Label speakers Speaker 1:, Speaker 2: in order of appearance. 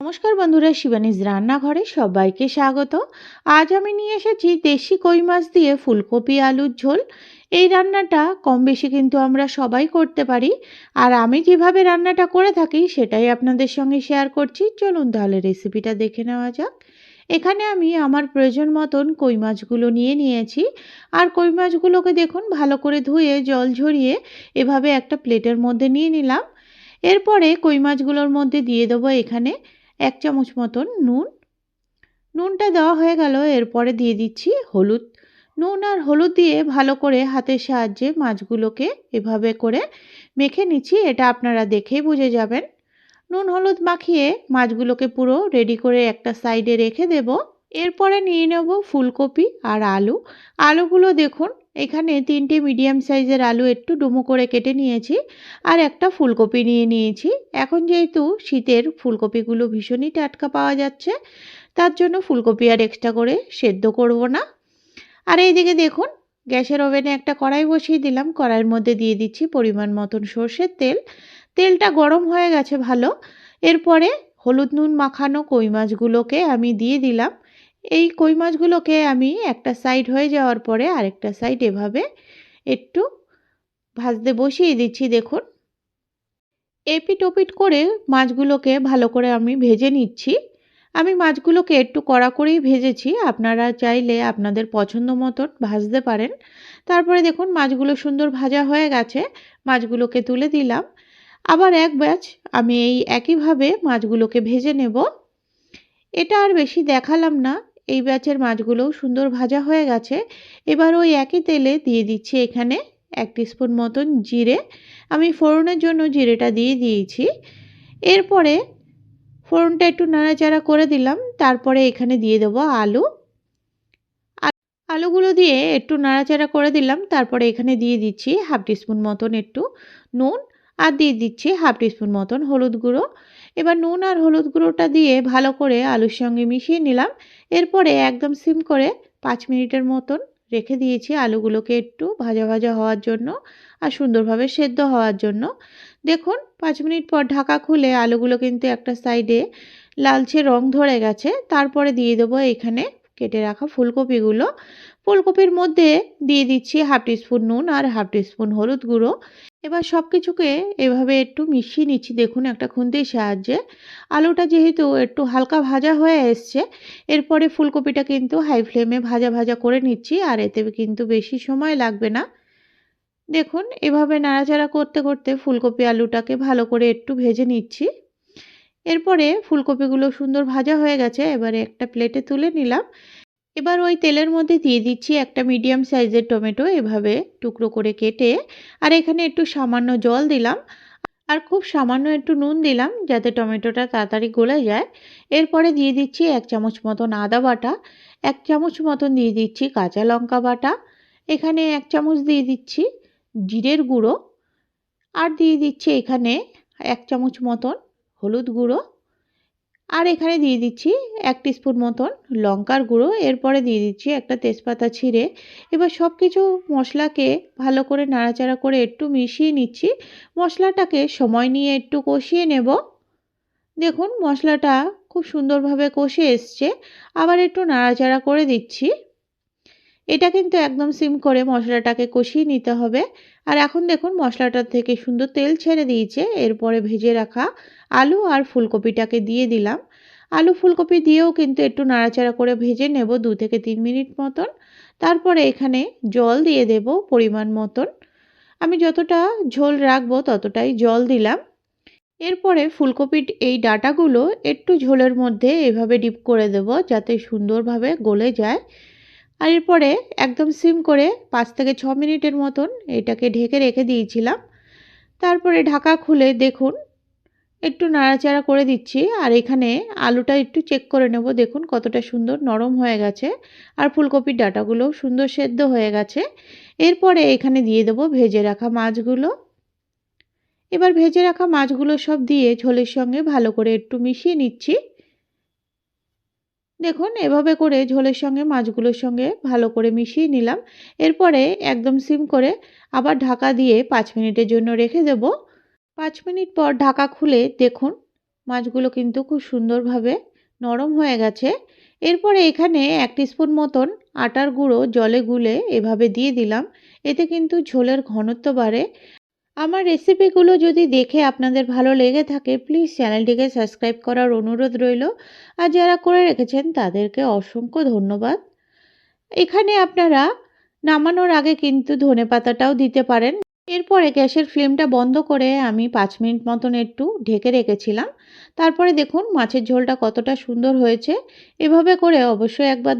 Speaker 1: নমস্কার বন্ধুরা, শিবানীজ রান্নাঘরে সবাইকে স্বাগত। আজ আমি নিয়ে এসেছি দেশি কই মাছ দিয়ে ফুলকপি, আলুর ঝোল। এই রান্নাটা কম বেশি কিন্তু আমরা সবাই করতে পারি। আর আমি যেভাবে রান্নাটা করে থাকি, সেটাই আপনাদের সঙ্গে শেয়ার করছি। চলুন তাহলে রেসিপিটা দেখে নেওয়া যাক। এখানে আমি আমার প্রয়োজন মতন কই মাছগুলো নিয়ে নিয়েছি। আর কই মাছগুলোকে দেখুন, ভালো করে ধুয়ে, জল ঝরিয়ে এভাবে একটা প্লেটের মধ্যে নিয়ে নিলাম। এরপরে কই মাছগুলোর মধ্যে দিয়ে দেবো এখানে এক চামচ মতন নুন। নুনটা দেওয়া হয়ে গেল, এরপরে দিয়ে দিচ্ছি হলুদ। নুন আর হলুদ দিয়ে ভালো করে হাতের সাহায্যে মাছগুলোকে এভাবে করে মেখে নিচ্ছি, এটা আপনারা দেখেই বুঝে যাবেন। নুন হলুদ মাখিয়ে মাছগুলোকে পুরো রেডি করে একটা সাইডে রেখে দেব। এরপরে নিয়ে নেব ফুলকপি আর আলু। আলুগুলো দেখুন এখানে তিনটে মিডিয়াম সাইজের আলু একটু ডুমো করে কেটে নিয়েছি আর একটা ফুলকপি নিয়ে নিয়েছি। এখন যেহেতু শীতের ফুলকপিগুলো ভীষণই টাটকা পাওয়া যাচ্ছে, তার জন্য ফুলকপি আর এক্সট্রা করে সেদ্ধ করব না। আর এইদিকে দেখুন, গ্যাসের ওভেনে একটা কড়াই বসিয়ে দিলাম। কড়াইয়ের মধ্যে দিয়ে দিচ্ছি পরিমাণ মতন সর্ষের তেল। তেলটা গরম হয়ে গেছে ভালো। এরপরে হলুদ নুন মাখানো কই মাছগুলোকে আমি দিয়ে দিলাম। এই কই মাছগুলোকে আমি একটা সাইড হয়ে যাওয়ার পরে আরেকটা সাইড এভাবে একটু ভাজতে বসিয়ে দিচ্ছি, দেখুন। এপিট ওপিট করে মাছগুলোকে ভালো করে আমি ভেজে নিচ্ছি। আমি মাছগুলোকে একটু কড়া করেই ভেজেছি, আপনারা চাইলে আপনাদের পছন্দ মতন ভাজতে পারেন। তারপরে দেখুন, মাছগুলো সুন্দর ভাজা হয়ে গেছে, মাছগুলোকে তুলে দিলাম। আবার এক ব্যাচ আমি এই একইভাবে মাছগুলোকে ভেজে নেব। এটা আর বেশি দেখালাম না এই ব্যাচের মাছগুলোও সুন্দর ভাজা হয়ে গেছে। এবার ওই একই তেলে দিয়ে দিচ্ছি এখানে এক স্পুন মতন জিরে। আমি ফোড়নের জন্য জিরেটা দিয়ে দিয়েছি। এরপরে ফোড়নটা একটু নাড়াচাড়া করে দিলাম। তারপরে এখানে দিয়ে দেবো আলু। আলুগুলো দিয়ে একটু নাড়াচাড়া করে দিলাম। তারপরে এখানে দিয়ে দিচ্ছি হাফ টিস্পুন মতন একটু নুন। আর দিয়ে দিচ্ছি হাফ টিস্পুন মতন হলুদ গুঁড়ো। এবার নুন আর হলুদ গুঁড়োটা দিয়ে ভালো করে আলুর সঙ্গে মিশিয়ে নিলাম। এরপরে একদম সিম করে পাঁচ মিনিটের মতন রেখে দিয়েছি আলুগুলোকে একটু ভাজা ভাজা হওয়ার জন্য আর সুন্দরভাবে সেদ্ধ হওয়ার জন্য। দেখুন, পাঁচ মিনিট পর ঢাকা খুলে আলুগুলো কিন্তু একটা সাইডে লালচে রং ধরে গেছে। তারপরে দিয়ে দেবো এখানে কেটে রাখা ফুলকপিগুলো। ফুলকপির মধ্যে দিয়ে দিচ্ছি হাফ টিস্পুন নুন আর হাফ টিস্পুন হলুদ গুঁড়ো। এবার সব কিছুকে এভাবে একটু মিশিয়ে নিচ্ছি। দেখুন, একটা খুন্তির সাহায্যে। আলুটা যেহেতু একটু হালকা ভাজা হয়ে এসছে, এরপরে ফুলকপিটা কিন্তু হাই ফ্লেমে ভাজা ভাজা করে নিচ্ছি, আর এতে কিন্তু বেশি সময় লাগবে না। দেখুন, এভাবে নাড়াচাড়া করতে করতে ফুলকপি আলুটাকে ভালো করে একটু ভেজে নিচ্ছি। এরপরে ফুলকপিগুলো সুন্দর ভাজা হয়ে গেছে, এবারে একটা প্লেটে তুলে নিলাম। এবার ওই তেলের মধ্যে দিয়ে দিচ্ছি একটা মিডিয়াম সাইজের টমেটো, এভাবে টুকরো করে কেটে। আর এখানে একটু সামান্য জল দিলাম। আর খুব সামান্য একটু নুন দিলাম যাতে টমেটোটা তাড়াতাড়ি গলে যায়। এরপরে দিয়ে দিচ্ছি এক চামচ মতন আদা বাটা, এক চামচ মতন দিয়ে দিচ্ছি কাঁচা লঙ্কা বাটা, এখানে এক চামচ দিয়ে দিচ্ছি জিরের গুঁড়ো, আর দিয়ে দিচ্ছি এখানে এক চামচ মতন হলুদ গুঁড়ো। আর এখানে দিয়ে দিচ্ছি এক স্পুন মতন লঙ্কার গুঁড়ো, এরপরে দিয়ে দিচ্ছি একটা তেজপাতা ছিঁড়ে। এবার সব কিছু মশলাকে ভালো করে নাড়াচাড়া করে একটু মিশিয়ে নিচ্ছি। মশলাটাকে সময় নিয়ে একটু কষিয়ে নেব। দেখুন মশলাটা খুব সুন্দরভাবে কষে এসছে। আবার একটু নাড়াচাড়া করে দিচ্ছি। এটা কিন্তু একদম সিম করে মশলাটাকে কষিয়ে নিতে হবে। আর এখন দেখুন মশলাটার থেকে সুন্দর তেল ছেড়ে দিয়েছে। এরপরে ভেজে রাখা আলু আর ফুলকপিটাকে দিয়ে দিলাম। আলু ফুলকপি দিয়েও কিন্তু একটু নাড়াচাড়া করে ভেজে নেব দু থেকে তিন মিনিট মতন। তারপরে এখানে জল দিয়ে দেব পরিমাণ মতন। আমি যতটা ঝোল রাখব ততটাই জল দিলাম। এরপরে ফুলকপির এই ডাটাগুলো একটু ঝোলের মধ্যে এভাবে ডিপ করে দেব যাতে সুন্দরভাবে গলে যায়। আর এরপরে একদম সিম করে পাঁচ থেকে ছ মিনিটের মতন এটাকে ঢেকে রেখে দিয়েছিলাম। তারপরে ঢাকা খুলে দেখুন, একটু নাড়াচাড়া করে দিচ্ছি আর এখানে আলুটা একটু চেক করে নেব। দেখুন কতটা সুন্দর নরম হয়ে গেছে আর ফুলকপির ডাটাগুলোও সুন্দর সেদ্ধ হয়ে গেছে। এরপরে এখানে দিয়ে দেবো ভেজে রাখা মাছগুলো। এবার ভেজে রাখা মাছগুলো সব দিয়ে ঝোলের সঙ্গে ভালো করে একটু মিশিয়ে নিচ্ছি। দেখুন, এভাবে করে ঝোলের সঙ্গে, মাছগুলোর সঙ্গে ভালো করে মিশিয়ে নিলাম। এরপরে একদম সিম করে আবার ঢাকা দিয়ে পাঁচ মিনিটের জন্য রেখে দেব। পাঁচ মিনিট পর ঢাকা খুলে দেখুন, মাছগুলো কিন্তু খুব সুন্দরভাবে নরম হয়ে গেছে। এরপরে এখানে এক স্পুন মতন আটার গুঁড়ো জলে গুলে এভাবে দিয়ে দিলাম। এতে কিন্তু ঝোলের ঘনত্ব বাড়ে। আমার রেসিপিগুলো যদি দেখে আপনাদের ভালো লেগে থাকে প্লিজ চ্যানেলটিকে সাবস্ক্রাইব করার অনুরোধ রইল। আর যারা করে রেখেছেন, তাদেরকে অসংখ্য ধন্যবাদ। এখানে আপনারা নামানোর আগে কিন্তু ধনে পাতাটাও দিতে পারেন। এরপরে গ্যাসের ফ্লেমটা বন্ধ করে আমি পাঁচ মিনিট মতন একটু ঢেকে রেখেছিলাম। তারপরে দেখুন, মাছের ঝোলটা কতটা সুন্দর হয়েছে। এভাবে করে অবশ্যই একবার